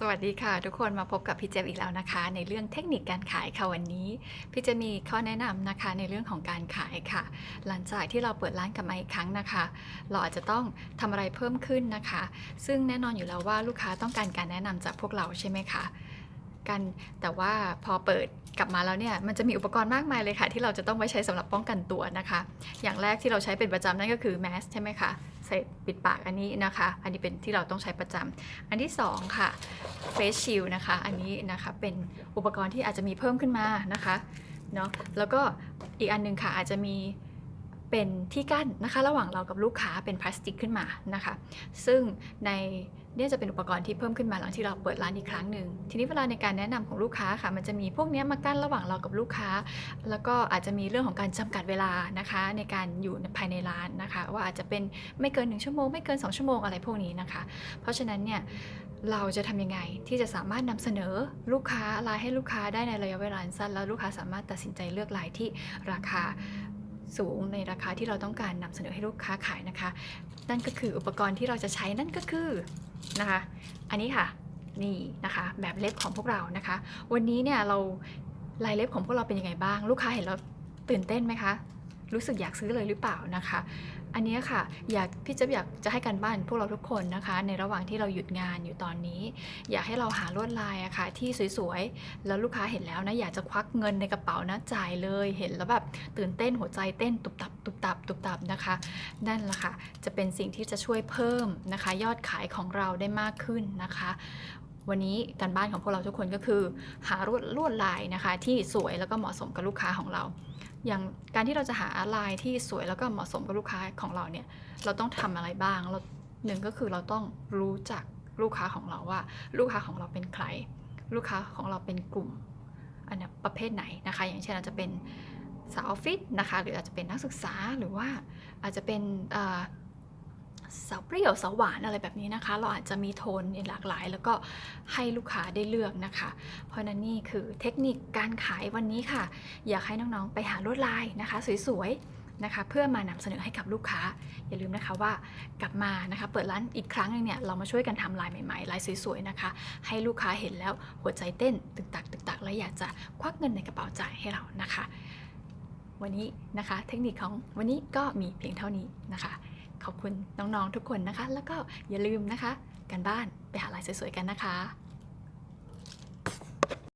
สวัสดีค่ะ ทุกคนมาพบกับพี่เจมอีกแล้วนะคะ ในเรื่องเทคนิคการขายค่ะวันนี้พี่เจมีข้อแนะนำนะคะในเรื่องของการขายค่ะ หลังจากที่เราเปิดร้านกับมาอีกครั้งนะคะ เราอาจจะต้องทำอะไรเพิ่มขึ้นนะคะ ซึ่งแน่นอนอยู่แล้วว่าลูกค้าต้องการการแนะนำจากพวกเราใช่ไหมคะ กัน แต่ว่าพอเปิดกลับมาแล้วเนี่ยมันจะมีอุปกรณ์มากมายเลยค่ะ ที่เราจะต้องไว้ใช้สำหรับป้องกันตัวนะคะ อย่างแรกที่เราใช้เป็นประจำนั่นก็คือแมสใช่ไหมคะใส่ปิดปากอันนี้นะคะ อันนี้เป็นที่เราต้องใช้ประจำอันที่สองค่ะ Face Shield นะคะ อันนี้นะคะเป็นอุปกรณ์ที่อาจจะมีเพิ่มขึ้นมานะคะเนาะแล้วก็อีกอันหนึงค่ะอาจจะมี เป็นที่กั้นนะคะ ระหว่างเรากับลูกค้าเป็นพลาสติกขึ้นมานะคะ ซึ่งในเนี่ยจะเป็นอุปกรณ์ที่เพิ่มขึ้นมาหลังที่เราเปิดร้านอีกครั้งหนึ่งทีนี้เวลาในการแนะนำของลูกค้าค่ะ มันจะมีพวกนี้มากั้นระหว่างเรากับลูกค้า แล้วก็อาจจะมีเรื่องของการจำกัดเวลานะคะ ในการอยู่ภายในร้านนะคะ ว่าอาจจะเป็นไม่เกิน 1 ชั่วโมง ไม่เกิน 2 ชั่วโมงอะไรพวกนี้นะคะ เพราะฉะนั้นเนี่ยเราจะทำยังไงที่จะสามารถนำเสนอลูกค้าลายให้ลูกค้าได้ในระยะเวลาสั้นแล้วลูกค้าสามารถตัดสินใจเลือกลายที่ราคา สูงในราคาที่เราต้องการนำเสนอให้ลูกค้าขายนะคะ นั่นก็คืออุปกรณ์ที่เราจะใช้นั่นก็คือนะคะ อันนี้ค่ะนี่นะคะ แบบเล็บของพวกเรานะคะ วันนี้เนี่ยเราลายเล็บของพวกเราเป็นยังไงบ้าง ลูกค้าเห็นแล้วตื่นเต้นไหมคะ รู้สึกอยากซื้อเลยหรือเปล่านะคะ อันนี้ค่ะอยากพี่เจะอยากจะให้การบ้านพวกเราทุกคนนะคะ ในระหว่างที่เราหยุดงานอยู่ตอนนี้ อยากให้เราหาลวดลายอะค่ะที่สวยๆ แล้วลูกค้าเห็นแล้วนะอยากจะควักเงินในกระเป๋านะจ่ายเลยเห็นแล้วแบบตื่นเต้นหัวใจเต้นตุบตับตุบตับตุบตับนะคะ นั่นแหละค่ะจะเป็นสิ่งที่จะช่วยเพิ่มนะคะ ยอดขายของเราได้มากขึ้นนะคะ วันนี้การบ้านของพวกเราทุกคนก็คือ หาลวดลวดลายนะคะ ที่สวยแล้วก็เหมาะสมกับลูกค้าของเรา อย่างการที่เราจะหาลายที่สวยแล้วก็เหมาะสมกับลูกค้าของเราเนี่ยเราต้องทำอะไรบ้างเราหนึ่งก็คือเราต้องรู้จักลูกค้าของเราว่า ลูกค้าของเราเป็นใคร ลูกค้าของเราเป็นกลุ่มอันเนี้ยประเภทไหนนะคะ อย่างเช่นอาจจะเป็นสาวออฟฟิศนะคะ หรืออาจจะเป็นนักศึกษาหรือว่าอาจจะเป็น สาวเปรี้ยวสาวหวานอะไรแบบนี้นะคะ เราอาจจะมีโทนหลากหลาย แล้วก็ให้ลูกค้าได้เลือกนะคะ เพราะนั้นนี่คือเทคนิคการขายวันนี้ค่ะ อยากให้น้องๆไปหาลวดลายนะคะ สวยๆนะคะ เพื่อมานำเสนอให้กับลูกค้า อย่าลืมนะคะว่ากลับมานะคะเปิดร้านอีกครั้งหนึงเนี่ยเรามาช่วยกันทำลายใหม่ๆลายสวยๆนะคะ ให้ลูกค้าเห็นแล้วหัวใจเต้นตึกตักตึกตักและอยากจะควักเงินในกระเป๋าจ่ายให้เรานะคะ วันนี้นะคะ เทคนิคของวันนี้ก็มีเพียงเท่านี้นะคะ ขอบคุณน้องๆทุกคนนะคะ แล้วก็อย่าลืมนะคะ การบ้านไปหาลายสวยๆกันนะคะ